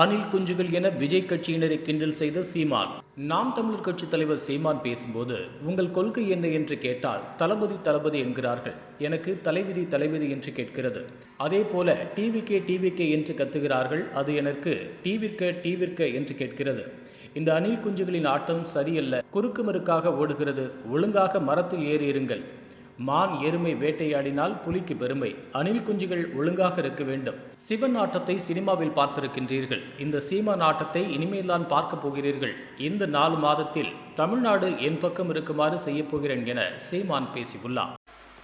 அணில் குஞ்சுகள் என விஜய் கட்சியினரை கிண்டல் செய்த சீமான். நாம் தமிழர் கட்சி தலைவர் சீமான் பேசும்போது உங்கள் கொள்கை என்ன என்று கேட்டால் தளபதி தளபதி என்கிறார்கள். எனக்கு தலைவிதி தலைவிதி என்று கேட்கிறது. அதே போல டிவிகே டிவிக்கே என்று கத்துகிறார்கள். அது எனக்கு டிவிற்க டிவிற்க என்று கேட்கிறது. இந்த அணில் குஞ்சுகளின் ஆட்டம் சரியல்ல. குறுக்கு மறுக்காக ஓடுகிறது. ஒழுங்காக மரத்தில் ஏறி இருங்கள் மான் எருமை வேட்டையாடினால் புலிக்கு பெருமை. அணில் குஞ்சுகள் ஒழுங்காக இருக்க வேண்டும். சிவன் ஆட்டத்தை சினிமாவில் பார்த்திருக்கின்றீர்கள். இந்த சீமான் ஆட்டத்தை இனிமேல்தான் பார்க்க போகிறீர்கள். இந்த நாலு மாதத்தில் தமிழ்நாடு என் பக்கம் இருக்குமாறு செய்யப் போகிறேன் என சீமான் பேசியுள்ளார்.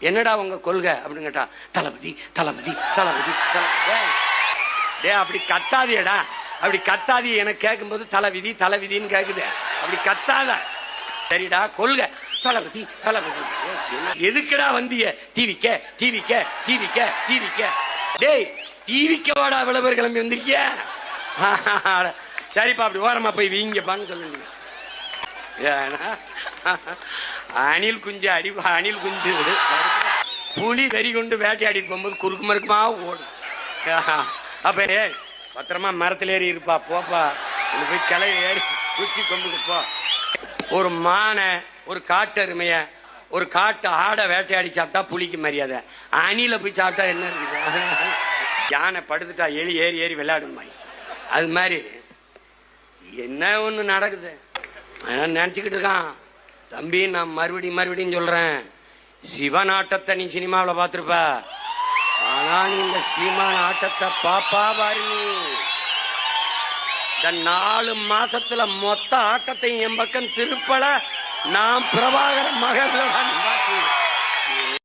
என்னடா உங்க கொள்கை? அப்படின்னு கேட்டா தளபதி தளபதி தளபதி தளபதி. அப்படி கத்தாதியடா அப்படி கத்தாதி எனக்கு கேட்கும்போது தலைவிதி தலைவிதின்னு கேக்குது. அப்படி கத்தாத. சரிடா கொள்கை. தளபதி தளபதி. எதுக்கடா வந்திய? டிவிக்க டிவிக்க டிவிக்க டிவிக்க டேய் டிவிக்க வாடா இவ்வளவு கிளம்பி வந்திருக்கிய சரிப்பா அப்படி ஓரமா போய் வீங்கப்பான்னு சொல்லுங்க. ஏன்னா, அணில் குஞ்சு அடி அணில் குஞ்சு. புலி வெறி கொண்டு வேட்டையாடிட்டு போகும்போது குறுக்கு மறுக்குமா ஓடும். அப்ப பத்திரமா மரத்துல ஏறி இருப்பா போப்பா. போய் கிளை ஏறி குச்சி கொம்புக்கு போ. ஒரு மானை ஒரு காட்டெருமைய ஒரு காட்டு ஆடை வேட்டையாடி சாப்பிட்டா புளிக்கு மரியாதை. அணில போய் சாப்பிட்டா என்ன இருக்குது? யானை படுத்துட்டா எலி ஏறி ஏறி விளையாடும் அது மாதிரி என்ன ஒண்ணு நடக்குது? அவன் நினைச்சுக்கிட்டு இருக்கான். தம்பி நான் மறுபடியும் மறுபடியும் சொல்றேன். சிவன் ஆட்டத்தை நீ சினிமாவில் பார்த்திருப்ப. ஆனா நீ இந்த சீமான ஆட்டத்தை பாப்பா பாரு இந்த நாலு மாசத்துல மொத்த ஆட்டத்தையும் என் பக்கம் திருப்பல. நான் பிரபாகர மகன்